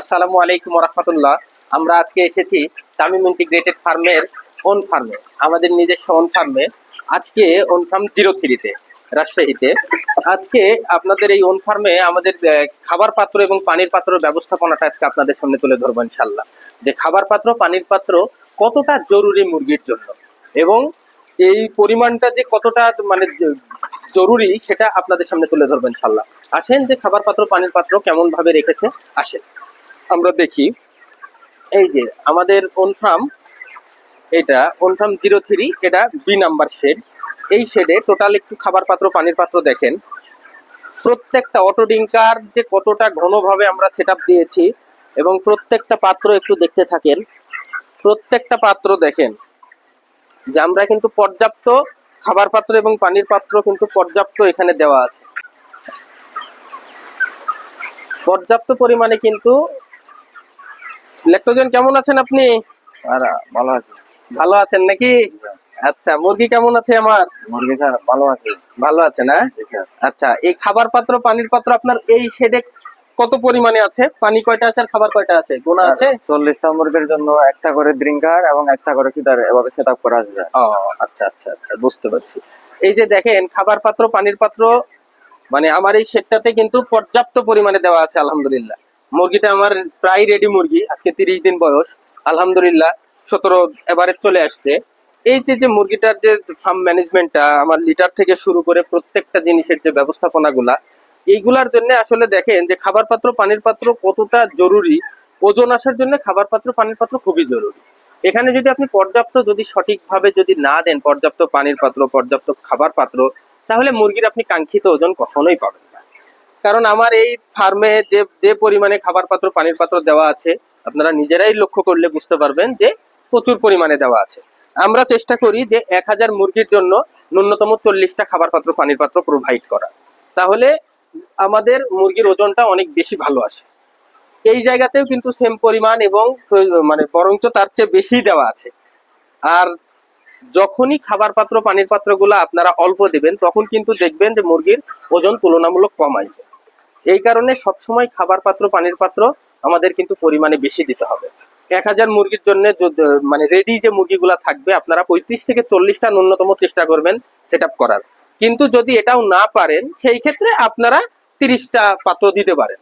আসসালামু আলাইকুম রহমতুল্লাহ আমরা আজকে এসেছি তামিম ইন্টিগ্রেটেড ফার্মের ওন ফার্মে, আমাদের নিজস্ব ওন ফার্মে। আজকে ওন ফার্ম জিরো থ্রিতে, রাজশাহীতে। আজকে আপনাদের এই ওন ফার্মে আমাদের খাবার পাত্র এবং পানির পাত্র ব্যবস্থাপনাটা আজকে আপনাদের সামনে তুলে ধরবো ইনশাল্লাহ যে খাবার পাত্র, পানির পাত্র কতটা জরুরি মুরগির জন্য এবং এই পরিমাণটা যে কতটা মানে জরুরি সেটা আপনাদের সামনে তুলে ধরবো ইনশাল্লাহ আসেন যে খাবার পাত্র, পানির পাত্র কেমন ভাবে রেখেছে, আসেন। আমরা দেখি। এই যে আমাদের ওনফার্ম এটা ওনফার্ম জিরো থ্রি এটা বি নাম্বার শেড এই শেডে টোটাল একটু খাবার পাত্র, পানির পাত্র দেখেন। প্রত্যেকটা অটো ডিঙ্কার যে কতটা ঘনভাবে আমরা সেট দিয়েছি এবং প্রত্যেকটা পাত্র একটু দেখতে থাকেন। প্রত্যেকটা পাত্র দেখেন। যে আমরা কিন্তু পর্যাপ্ত খাবার পাত্র এবং পানির পাত্র কিন্তু পর্যাপ্ত এখানে দেওয়া আছে। পর্যাপ্ত পরিমাণে কিন্তু ল্যাক্টোজেন কেমন আছেন আপনি? ভালো আছে। ভালো আছেন নাকি? আচ্ছা মুরগি কেমন আছে আমার? মুরগি স্যার ভালো আছে। ভালো আছে না? আচ্ছা এই খাবার পাত্র পানির পাত্র আপনার এই শেডে কত পরিমাণে আছে? পানি কয়টা আছে আর খাবার কয়টা আছে? গোনা আছে? চল্লিশটা মুরগির জন্য একটা করে ড্রিঙ্কার এবং একটা করে ফিদার এভাবে সেট আপ করা আছে ও আচ্ছা আচ্ছা আচ্ছা বুঝতে পারছি। এই যে দেখেন খাবার পাত্র পানির পাত্র মানে আমার এই শেডটাতে কিন্তু পর্যাপ্ত পরিমাণে দেওয়া আছে আলহামদুলিল্লাহ। মুরগিটা আমার প্রায় রেডি মুরগি, আজকে তিরিশ দিন বয়স। আলহামদুলিল্লাহ, সতেরো এবারে চলে আসছে। এই যে যে মুরগিটার যে ফার্ম ম্যানেজমেন্টটা আমার লিটার থেকে শুরু করে প্রত্যেকটা জিনিসের যে ব্যবস্থাপনাগুলা, এইগুলার জন্য আসলে দেখেন যে খাবার পাত্র, পানির পাত্র কতটা জরুরি, ওজন আসার জন্য খাবার পাত্র, পানির পাত্র খুবই জরুরি। এখানে যদি আপনি পর্যাপ্ত যদি সঠিকভাবে যদি না দেন পর্যাপ্ত পানির পাত্র, পর্যাপ্ত খাবার পাত্র, তাহলে মুরগির আপনি কাঙ্ক্ষিত ওজন কখনোই পাবেন কারণ আমার এই ফার্মে যে যে পরিমাণে খাবার পাত্র, পানির পাত্র দেওয়া আছে, আপনারা নিজেরাই লক্ষ্য করলে বুঝতে পারবেন যে প্রচুর পরিমাণে দেওয়া আছে। আমরা চেষ্টা করি যে এক হাজার মুরগির জন্য ন্যূনতম চল্লিশটা খাবার পাত্র, পানির পাত্র প্রোভাইড করা তাহলে আমাদের মুরগির ওজনটা অনেক বেশি ভালো আসে। এই জায়গাতেও কিন্তু সেম পরিমাণ এবং মানে বরঞ্চ তার চেয়ে বেশি দেওয়া আছে। আর যখনই খাবার পাত্র, পানির পাত্রগুলো আপনারা অল্প দেবেন, তখন কিন্তু দেখবেন যে মুরগির ওজন তুলনামূলক কম আসবে। এই কারণে সবসময় খাবার পাত্র, পানির পাত্র আমাদের কিন্তু পরিমাণে বেশি দিতে হবে। এক হাজার মুরগির জন্য মানে রেডি যে মুরগিগুলা থাকবে, আপনারা পঁয়ত্রিশ থেকে চল্লিশটা ন্যূনতম চেষ্টা করবেন সেট করার। কিন্তু যদি এটাও না পারেন, সেই ক্ষেত্রে আপনারা তিরিশটা পাত্র দিতে পারেন।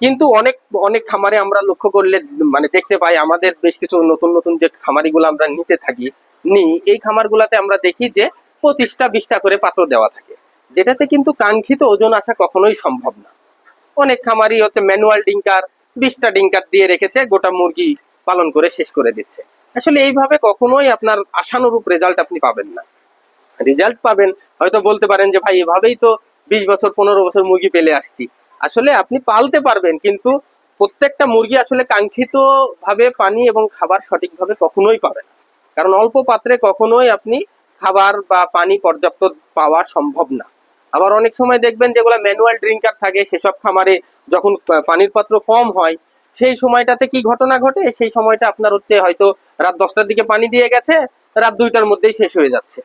কিন্তু অনেক অনেক খামারে আমরা লক্ষ্য করলে মানে দেখতে পাই, আমাদের বেশ কিছু নতুন নতুন যে খামারিগুলো আমরা নিতে থাকি, নি, এই খামারগুলাতে আমরা দেখি যে পঁচিশটা, বিশটা করে পাত্র দেওয়া থাকে। যেটাতে কিন্তু কাঙ্ক্ষিত ওজন আসা কখনোই সম্ভব না। অনেক খামারি হচ্ছে ম্যানুয়াল ডিঙ্কার, বিশটা ডিঙ্কার দিয়ে রেখেছে, গোটা মুরগি পালন করে শেষ করে দিচ্ছে। আসলে এইভাবে কখনোই আপনার আশানুরূপ রেজাল্ট আপনি পাবেন না। রেজাল্ট পাবেন, হয়তো বলতে পারেন যে, ভাই, এভাবেই তো বিশ বছর, পনেরো বছর মুরগি পেলে আসছি। আসলে আপনি পালতে পারবেন, কিন্তু প্রত্যেকটা মুরগি আসলে কাঙ্ক্ষিত ভাবে পানি এবং খাবার সঠিকভাবে কখনোই পাবেন না। কারণ অল্প পাত্রে কখনোই আপনি খাবার বা পানি পর্যাপ্ত পাওয়া সম্ভব না। আবার অনেক সময় দেখবেন যেগুলো ম্যানুয়াল ড্রিঙ্কার থাকে, সেসব খামারে যখন পানির পাত্র কম হয়, সেই সময়টাতে কি ঘটনা ঘটে? সেই সময়টা আপনার হচ্ছে হয়তো রাত দশটার দিকে পানি দিয়ে গেছে, রাত দুইটার মধ্যেই শেষ হয়ে যাচ্ছে।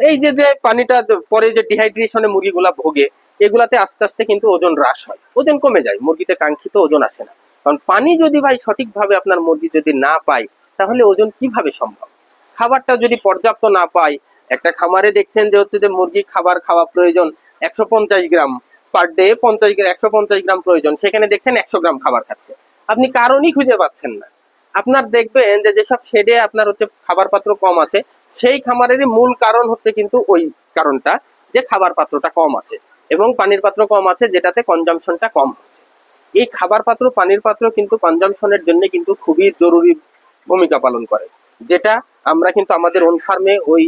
এই যে যে পানিটা পরে যে ডিহাইড্রেশনে মুরগিগুলা ভোগে, এগুলাতে আস্তে আস্তে কিন্তু ওজন হ্রাস হয়। ওজন কমে যায়, মুরগিতে কাঙ্ক্ষিত ওজন আসে না। কারণ পানি যদি ভাই সঠিকভাবে আপনার মুরগি যদি না পায়, তাহলে ওজন কীভাবে সম্ভব? খাবারটা যদি পর্যাপ্ত না পায় একটা খামারে দেখছেন যে হচ্ছে যে মুরগি খাবার খাওয়া প্রয়োজন একশো পঞ্চাশ গ্রাম পার ডে পঞ্চাশ গ্রাম একশো পঞ্চাশ গ্রাম প্রয়োজন, সেখানে দেখছেন একশো গ্রাম খাবার খাচ্ছে। আপনি কারণই খুঁজে পাচ্ছেন না। আপনার দেখবেন যে যেসব শেডে আপনার হচ্ছে খাবার পাত্র কম আছে, সেই খামারেরই মূল কারণ হচ্ছে কিন্তু ওই কারণটা যে খাবার পাত্রটা কম আছে এবং পানির পাত্র কম আছে, যেটাতে কনজামশনটা কম হচ্ছে। এই খাবার পাত্র পানির পাত্র কিন্তু কনজামশনের জন্য কিন্তু খুবই জরুরি ভূমিকা পালন করে, যেটা আমরা কিন্তু আমাদের ওন ফার্মে ওই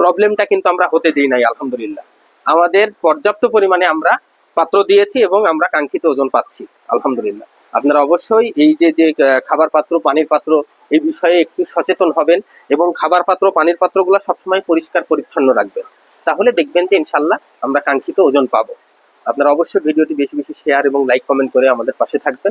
প্রবলেমটা কিন্তু আমরা হতে দিই নাই, আলহামদুলিল্লাহ। আমাদের পর্যাপ্ত পরিমাণে আমরা পাত্র দিয়েছি এবং আমরা কাঙ্ক্ষিত ওজন পাচ্ছি, আলহামদুলিল্লাহ। আপনারা অবশ্যই এই যে যে খাবার পাত্র পানির পাত্র, এই বিষয়ে একটু সচেতন হবেন এবং খাবার পাত্র পানির পাত্রগুলো সবসময় পরিষ্কার, পরিচ্ছন্ন রাখবেন। তাহলে দেখবেন যে ইনশাল্লাহ আমরা কাঙ্ক্ষিত ওজন পাবো। আপনারা অবশ্যই ভিডিওটি বেশি বেশি শেয়ার এবং লাইক কমেন্ট করে আমাদের পাশে থাকবেন।